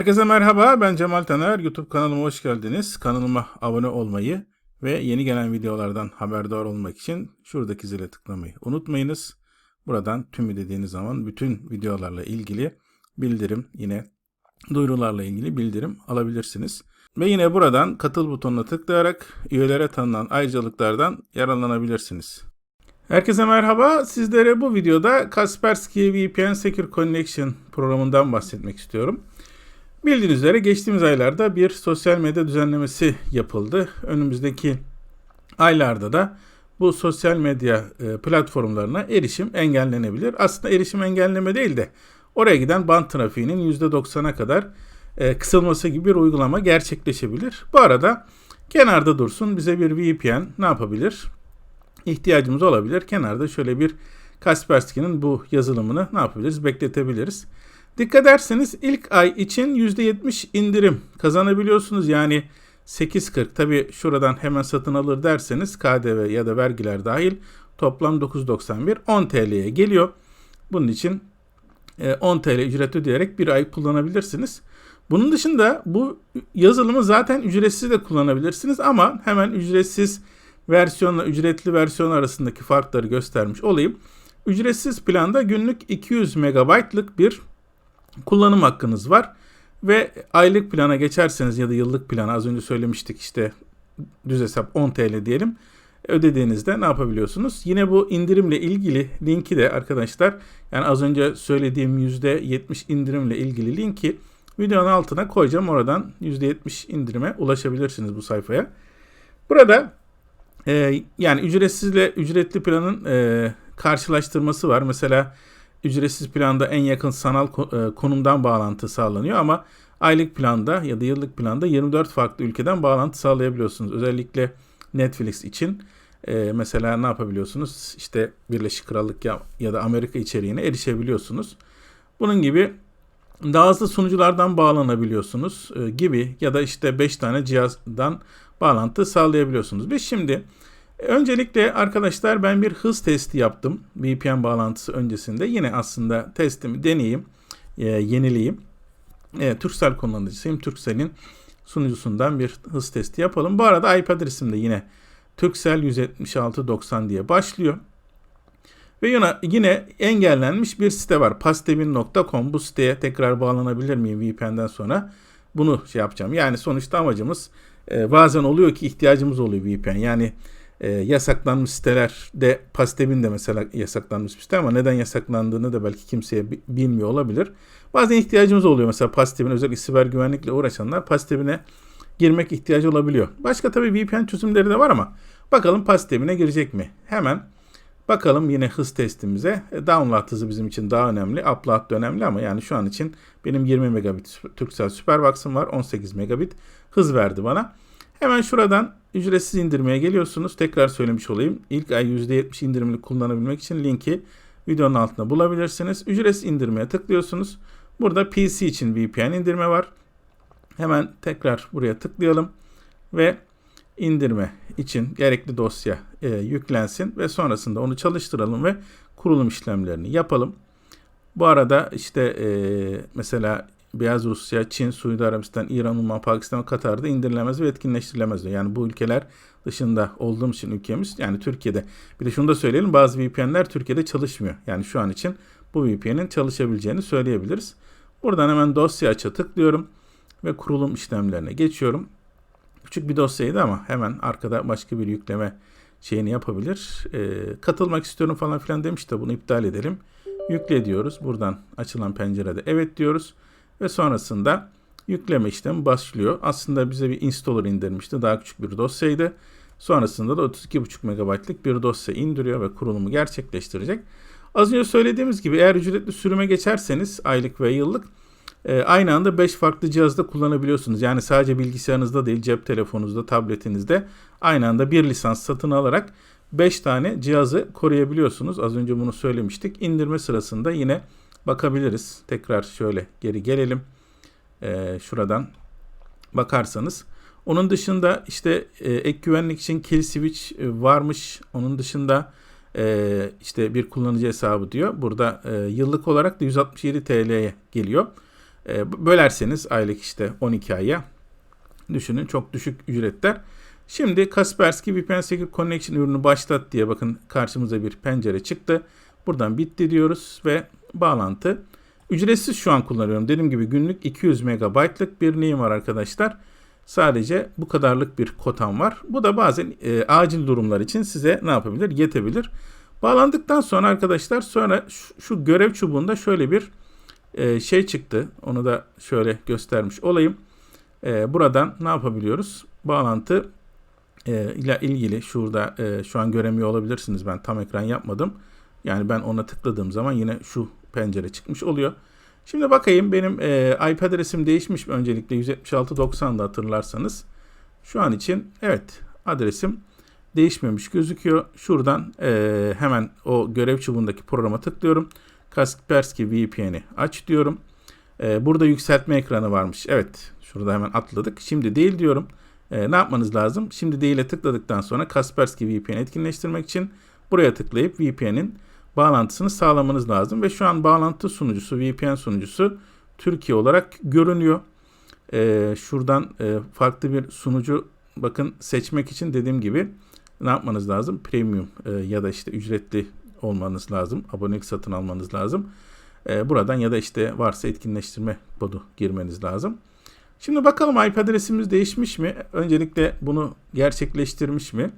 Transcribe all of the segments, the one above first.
Herkese merhaba, ben Cemal Taner. YouTube kanalıma hoş geldiniz. Kanalıma abone olmayı ve yeni gelen videolardan haberdar olmak için şuradaki zile tıklamayı unutmayınız. Buradan tümü dediğiniz zaman bütün videolarla ilgili bildirim, yine duyurularla ilgili bildirim alabilirsiniz. Ve yine buradan katıl butonuna tıklayarak üyelere tanınan ayrıcalıklardan yararlanabilirsiniz. Herkese merhaba. Sizlere bu videoda Kaspersky VPN Secure Connection programından bahsetmek istiyorum. Bildiğiniz üzere geçtiğimiz aylarda bir sosyal medya düzenlemesi yapıldı. Önümüzdeki aylarda da bu sosyal medya e, platformlarına erişim engellenebilir. Aslında erişim engelleme değil de oraya giden band trafiğinin %90'a kadar e, kısılması gibi bir uygulama gerçekleşebilir. Bu arada kenarda dursun bize bir VPN ne yapabilir? İhtiyacımız olabilir. Kenarda şöyle bir Kaspersky'nin bu yazılımını ne yapabiliriz? Bekletebiliriz. Dikkat ederseniz ilk ay için %70 indirim kazanabiliyorsunuz. Yani 8.40 tabi şuradan hemen satın alır derseniz KDV ya da vergiler dahil toplam 9.91 10 TL'ye geliyor. Bunun için 10 TL ücret ödeyerek bir ay kullanabilirsiniz. Bunun dışında bu yazılımı zaten ücretsiz de kullanabilirsiniz ama hemen ücretsiz versiyonla ücretli versiyon arasındaki farkları göstermiş olayım. Ücretsiz planda günlük 200 MB'lık bir kullanım hakkınız var. Ve aylık plana geçerseniz ya da yıllık plana az önce söylemiştik işte düz hesap 10 TL diyelim. Ödediğinizde ne yapabiliyorsunuz? Yine bu indirimle ilgili linki de arkadaşlar yani az önce söylediğim %70 indirimle ilgili linki videonun altına koyacağım. Oradan %70 indirime ulaşabilirsiniz bu sayfaya. Burada e, yani ücretsizle ücretli planın e, karşılaştırması var. Mesela ücretsiz planda en yakın sanal e, konumdan bağlantı sağlanıyor ama aylık planda ya da yıllık planda 24 farklı ülkeden bağlantı sağlayabiliyorsunuz. Özellikle Netflix için e, mesela ne yapabiliyorsunuz? İşte Birleşik Krallık ya, ya da Amerika içeriğine erişebiliyorsunuz. Bunun gibi daha hızlı sunuculardan bağlanabiliyorsunuz e, gibi ya da işte 5 tane cihazdan bağlantı sağlayabiliyorsunuz. Biz şimdi Öncelikle arkadaşlar ben bir hız testi yaptım. VPN bağlantısı öncesinde. Yine aslında testimi deneyeyim, e, yenileyim. E, Turkcell kullanıcısıyım. Turkcell'in sunucusundan bir hız testi yapalım. Bu arada IP adresim de yine Turkcell 176.90 diye başlıyor. Ve yine, yine engellenmiş bir site var. pastebin.com. Bu siteye tekrar bağlanabilir miyim VPN'den sonra? Bunu şey yapacağım. Yani sonuçta amacımız e, bazen oluyor ki ihtiyacımız oluyor VPN. Yani e, yasaklanmış sitelerde Pastebin de mesela yasaklanmış bir site ama neden yasaklandığını da belki kimseye bilmiyor olabilir. Bazen ihtiyacımız oluyor mesela Pastebin özellikle siber güvenlikle uğraşanlar Pastebin'e girmek ihtiyacı olabiliyor. Başka tabii VPN çözümleri de var ama bakalım Pastebin'e girecek mi? Hemen bakalım yine hız testimize. E, download hızı bizim için daha önemli. Upload da önemli ama yani şu an için benim 20 megabit Turkcell Superbox'ım var. 18 megabit hız verdi bana. Hemen şuradan ücretsiz indirmeye geliyorsunuz. Tekrar söylemiş olayım. İlk ay %70 indirimli kullanabilmek için linki videonun altında bulabilirsiniz. Ücretsiz indirmeye tıklıyorsunuz. Burada PC için VPN indirme var. Hemen tekrar buraya tıklayalım ve indirme için gerekli dosya e, yüklensin ve sonrasında onu çalıştıralım ve kurulum işlemlerini yapalım. Bu arada işte e, mesela Beyaz Rusya, Çin, Suudi Arabistan, İran, Umman, Pakistan, Katar'da indirilemez ve etkinleştirilemez diyor. Yani bu ülkeler dışında olduğum için ülkemiz yani Türkiye'de. Bir de şunu da söyleyelim bazı VPN'ler Türkiye'de çalışmıyor. Yani şu an için bu VPN'in çalışabileceğini söyleyebiliriz. Buradan hemen dosya aça tıklıyorum ve kurulum işlemlerine geçiyorum. Küçük bir dosyaydı ama hemen arkada başka bir yükleme şeyini yapabilir. Ee, katılmak istiyorum falan filan demiş de bunu iptal edelim. Yükle diyoruz. Buradan açılan pencerede evet diyoruz ve sonrasında yükleme işlemi başlıyor. Aslında bize bir installer indirmişti. Daha küçük bir dosyaydı. Sonrasında da 32,5 MB'lık bir dosya indiriyor ve kurulumu gerçekleştirecek. Az önce söylediğimiz gibi eğer ücretli sürüme geçerseniz aylık ve yıllık e, aynı anda 5 farklı cihazda kullanabiliyorsunuz. Yani sadece bilgisayarınızda değil cep telefonunuzda, tabletinizde aynı anda bir lisans satın alarak 5 tane cihazı koruyabiliyorsunuz. Az önce bunu söylemiştik. İndirme sırasında yine bakabiliriz. Tekrar şöyle geri gelelim. Ee, şuradan bakarsanız. Onun dışında işte e, ek güvenlik için kill switch e, varmış. Onun dışında e, işte bir kullanıcı hesabı diyor. Burada e, yıllık olarak da 167 TL'ye geliyor. E, bölerseniz aylık işte 12 aya düşünün çok düşük ücretler. Şimdi Kaspersky VPN Secure Connection ürünü başlat diye bakın karşımıza bir pencere çıktı. Buradan bitti diyoruz ve bağlantı. Ücretsiz şu an kullanıyorum. Dediğim gibi günlük 200 MB'lık bir neyim var arkadaşlar. Sadece bu kadarlık bir kotam var. Bu da bazen e, acil durumlar için size ne yapabilir? Yetebilir. Bağlandıktan sonra arkadaşlar sonra şu, şu görev çubuğunda şöyle bir e, şey çıktı. Onu da şöyle göstermiş olayım. E, buradan ne yapabiliyoruz? Bağlantı e, ile ilgili şurada e, şu an göremiyor olabilirsiniz. Ben tam ekran yapmadım. Yani ben ona tıkladığım zaman yine şu pencere çıkmış oluyor. Şimdi bakayım benim e, IP adresim değişmiş mi öncelikle 176.90'da hatırlarsanız. Şu an için evet adresim değişmemiş gözüküyor. Şuradan e, hemen o görev çubuğundaki programa tıklıyorum. Kaspersky VPN'i aç diyorum. E, burada yükseltme ekranı varmış. Evet şurada hemen atladık. Şimdi değil diyorum. E, ne yapmanız lazım? Şimdi değil'e tıkladıktan sonra Kaspersky VPN etkinleştirmek için buraya tıklayıp VPN'in bağlantısını sağlamanız lazım. Ve şu an bağlantı sunucusu, VPN sunucusu Türkiye olarak görünüyor. Ee, şuradan e, farklı bir sunucu bakın seçmek için dediğim gibi ne yapmanız lazım? Premium e, ya da işte ücretli olmanız lazım. Abonelik satın almanız lazım. E, buradan ya da işte varsa etkinleştirme kodu girmeniz lazım. Şimdi bakalım IP adresimiz değişmiş mi? Öncelikle bunu gerçekleştirmiş mi?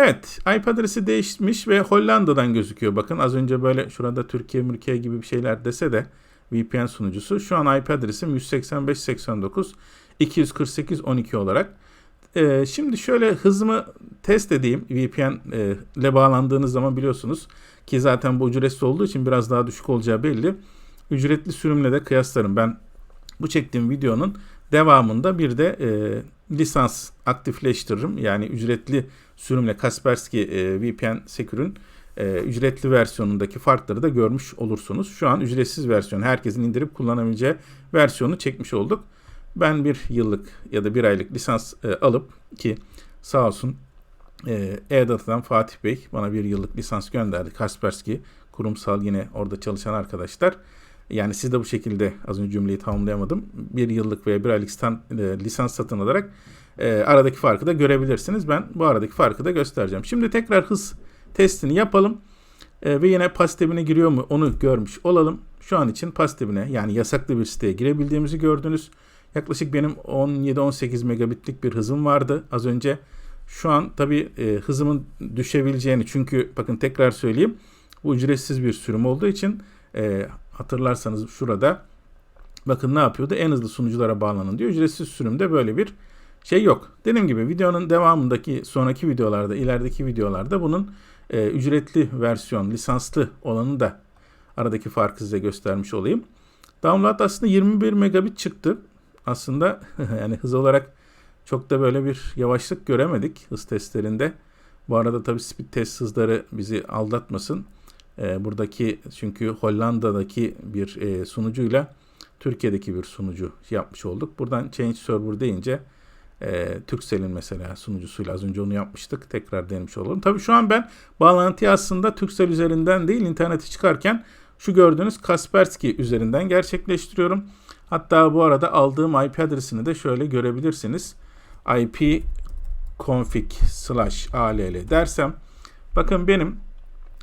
Evet, IP adresi değişmiş ve Hollanda'dan gözüküyor. Bakın az önce böyle şurada Türkiye, Mürkiye gibi bir şeyler dese de VPN sunucusu. Şu an IP adresim 185.89 248 12 olarak. Ee, şimdi şöyle hızımı test edeyim. VPN e, ile bağlandığınız zaman biliyorsunuz ki zaten bu ücretsiz olduğu için biraz daha düşük olacağı belli. Ücretli sürümle de kıyaslarım. Ben bu çektiğim videonun devamında bir de e, lisans aktifleştiririm. Yani ücretli sürümle Kaspersky e, VPN Secure'ün e, ücretli versiyonundaki farkları da görmüş olursunuz. Şu an ücretsiz versiyon herkesin indirip kullanabileceği versiyonu çekmiş olduk. Ben bir yıllık ya da bir aylık lisans e, alıp ki sağ olsun e, E-Data'dan Fatih Bey bana bir yıllık lisans gönderdi. Kaspersky kurumsal yine orada çalışan arkadaşlar. Yani siz de bu şekilde az önce cümleyi tamamlayamadım. Bir yıllık veya bir aylık stand, e, lisans satın alarak e, aradaki farkı da görebilirsiniz. Ben bu aradaki farkı da göstereceğim. Şimdi tekrar hız testini yapalım. E, ve yine pastabine giriyor mu onu görmüş olalım. Şu an için pastabine yani yasaklı bir siteye girebildiğimizi gördünüz. Yaklaşık benim 17-18 megabitlik bir hızım vardı az önce. Şu an tabi e, hızımın düşebileceğini çünkü bakın tekrar söyleyeyim. Bu ücretsiz bir sürüm olduğu için e, hatırlarsanız şurada bakın ne yapıyordu? En hızlı sunuculara bağlanın diyor. Ücretsiz sürümde böyle bir şey yok. Dediğim gibi videonun devamındaki sonraki videolarda, ilerideki videolarda bunun e, ücretli versiyon, lisanslı olanı da aradaki farkı size göstermiş olayım. Download aslında 21 megabit çıktı. Aslında yani hız olarak çok da böyle bir yavaşlık göremedik hız testlerinde. Bu arada tabii speed test hızları bizi aldatmasın. E, buradaki çünkü Hollanda'daki bir e, sunucuyla Türkiye'deki bir sunucu yapmış olduk. Buradan change server deyince e, mesela sunucusuyla az önce onu yapmıştık. Tekrar denemiş olalım. Tabii şu an ben bağlantıyı aslında Turkcell üzerinden değil internete çıkarken şu gördüğünüz Kaspersky üzerinden gerçekleştiriyorum. Hatta bu arada aldığım IP adresini de şöyle görebilirsiniz. IP config slash all dersem bakın benim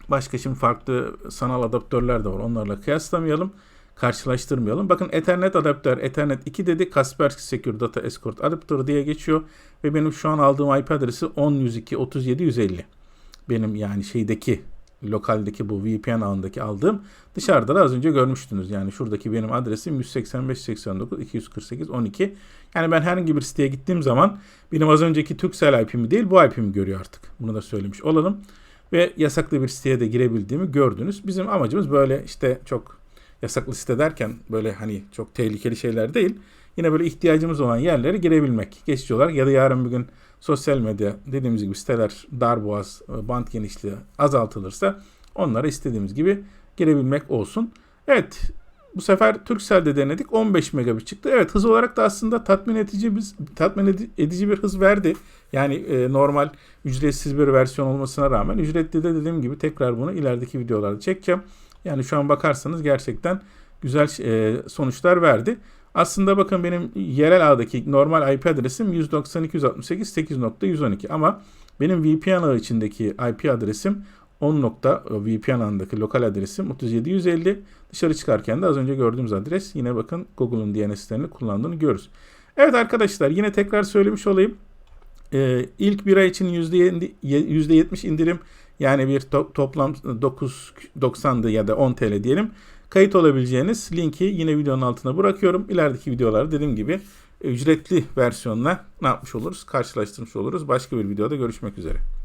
başka şimdi farklı sanal adaptörler de var. Onlarla kıyaslamayalım karşılaştırmayalım. Bakın Ethernet adaptör Ethernet 2 dedi. Kaspersky Secure Data Escort Adapter diye geçiyor. Ve benim şu an aldığım IP adresi 10.102.37.150. Benim yani şeydeki lokaldeki bu VPN ağındaki aldığım dışarıda da az önce görmüştünüz. Yani şuradaki benim adresim 185 89 248 12. Yani ben herhangi bir siteye gittiğim zaman benim az önceki Turkcell IP'mi değil bu IP'mi görüyor artık. Bunu da söylemiş olalım. Ve yasaklı bir siteye de girebildiğimi gördünüz. Bizim amacımız böyle işte çok yasaklı site derken böyle hani çok tehlikeli şeyler değil. Yine böyle ihtiyacımız olan yerlere girebilmek. Geçici olarak ya da yarın bir gün sosyal medya dediğimiz gibi siteler darboğaz, e, band genişliği azaltılırsa onlara istediğimiz gibi girebilmek olsun. Evet bu sefer Turkcell'de denedik 15 megabit çıktı. Evet hız olarak da aslında tatmin edici bir, tatmin edici bir hız verdi. Yani e, normal ücretsiz bir versiyon olmasına rağmen ücretli de dediğim gibi tekrar bunu ilerideki videolarda çekeceğim. Yani şu an bakarsanız gerçekten güzel e, sonuçlar verdi. Aslında bakın benim yerel ağdaki normal IP adresim 192.168.8.112 ama benim VPN ağı içindeki IP adresim 10 nokta VPN ağındaki lokal adresim 3750. Dışarı çıkarken de az önce gördüğümüz adres yine bakın Google'un DNS'lerini kullandığını görürüz. Evet arkadaşlar yine tekrar söylemiş olayım. Ee, ilk bir ay için %70 indirim yani bir to- toplam 9.90'dı ya da 10 TL diyelim. Kayıt olabileceğiniz linki yine videonun altına bırakıyorum. İlerideki videolar dediğim gibi ücretli versiyonla ne yapmış oluruz? Karşılaştırmış oluruz. Başka bir videoda görüşmek üzere.